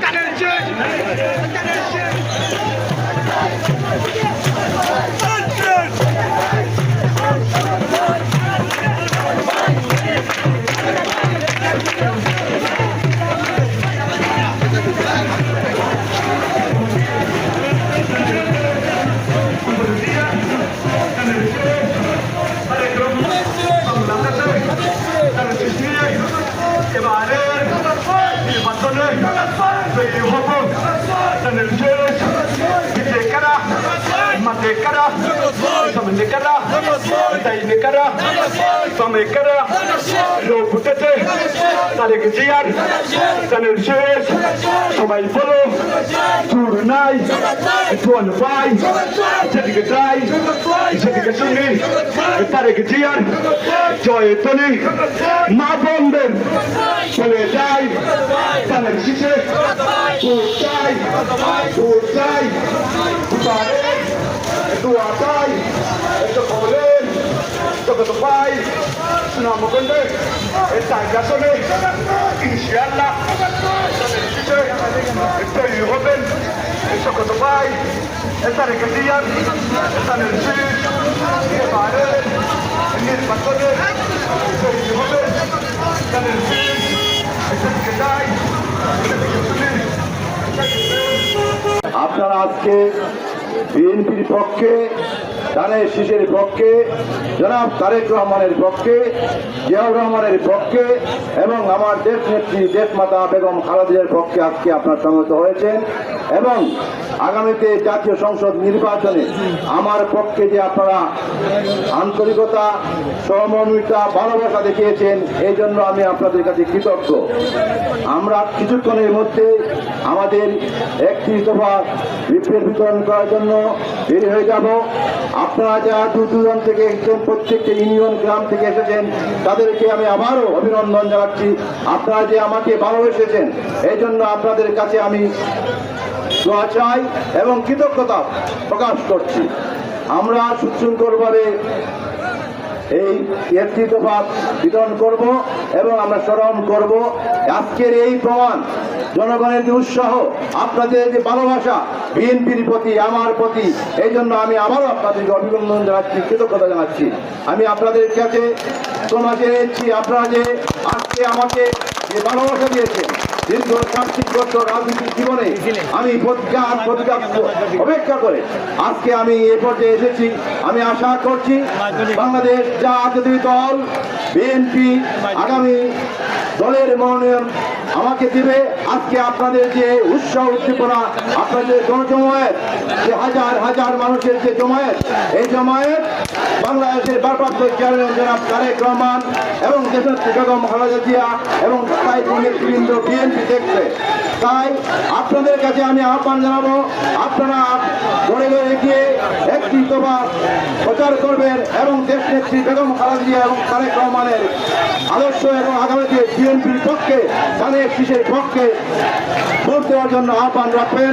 কানে Bonheur, veuillez repos, dans le Dieu, Kitekara, Matekara, Samanekara, Tainekara, Samekara, Loputete, Tarekjiar, dans le Dieu, সবাই বলো চুর নাই চল ভাই সেদিকে যাই সেদিকে শুনি তারেক জিয়ার জয় তনি মা বন্ধের চোর চাই চোর চাই দোয়া চাই একটু বলেন তোকে তো পাই নামগন্ডে এই টাকা শোনে ইনশাআল্লাহ তৈরি হবেন সকত পাই এটা রেখে দিয়ার এটা নির্দেশ এবারে নির্বাচনে তৈরি হবেন এটা নির্দেশ এটা দিকে যাই এটা দিকে শুনি আপনারা আজকে বিএনপির পক্ষে ধানের শিশের পক্ষে, জনাব তারেক রহমানের পক্ষে, জিয়াউর রহমানের পক্ষে এবং আমার দেশ নেত্রী দেশমাতা বেগম খালাদিয়ার পক্ষে আজকে আপনার সমবেত হয়েছেন। এবং আগামীতে জাতীয় সংসদ নির্বাচনে আমার পক্ষে যে আপনারা আন্তরিকতা সহমর্মিতা ভালোবাসা দেখিয়েছেন, এই জন্য আমি আপনাদের কাছে কৃতজ্ঞ। আমরা কিছুক্ষণের মধ্যে আমাদের একটি দফা লিফলেট বিতরণ করার জন্য বের হয়ে যাব। আপনারা যারা দূর দূরান্ত থেকে একদম প্রত্যেকটা ইউনিয়ন, গ্রাম থেকে এসেছেন, তাদেরকে আমি আবারও অভিনন্দন জানাচ্ছি। আপনারা যে আমাকে ভালোবেসেছেন, এই জন্য আপনাদের কাছে আমি দোয়া এবং কৃতজ্ঞতা প্রকাশ করছি। আমরা সুশৃঙ্খলভাবে এই দফা বিতরণ করব এবং আমরা স্মরণ করব। আজকের এই প্রমাণ, জনগণের যে উৎসাহ, আপনাদের যে ভালোবাসা, বিএনপির প্রতি, আমার প্রতি এই জন্য আমি আবারও আপনাদেরকে অভিনন্দন জানাচ্ছি, কৃতজ্ঞতা জানাচ্ছি। আমি আপনাদের কাছে তোমা জেনেছি আপনারা যে আজকে আমাকে যে ভালোবাসা দিয়েছেন দীর্ঘ সাতটি বছর রাজনীতির জীবনে আমি প্রতিজ্ঞা প্রতিজ্ঞা অপেক্ষা করে। আজকে আমি এ পর্যায়ে এসেছি। আমি আশা করছি বাংলাদেশ জাতীয় দল, বিএনপি, আগামী দলের মনোনয়ন আমাকে দিবে। আজকে আপনাদের যে উৎসাহ উদ্দীপনা আপনাদের জনজমায়েত, যে হাজার হাজার মানুষের যে জমায়েত, এই জমায়েত বাংলাদেশের ভারপ্রাপ্ত চেয়ারম্যান জনাব তারেক রহমান এবং দেশের বেগম খালেদা জিয়া এবং স্থায়ী নেতৃবৃন্দ বিএনপি দেখছে। তাই আপনাদের কাছে আমি আহ্বান জানাব, আপনারা গড়ে গড়ে গিয়ে একটি দফা প্রচার করবেন এবং দেশ নেত্রী বেগম খালেদা এবং তারেক রহমানের আদর্শ এবং আগামীতে বিএনপির পক্ষে ধানের শীষের পক্ষে ভোট দেওয়ার জন্য আহ্বান রাখবেন।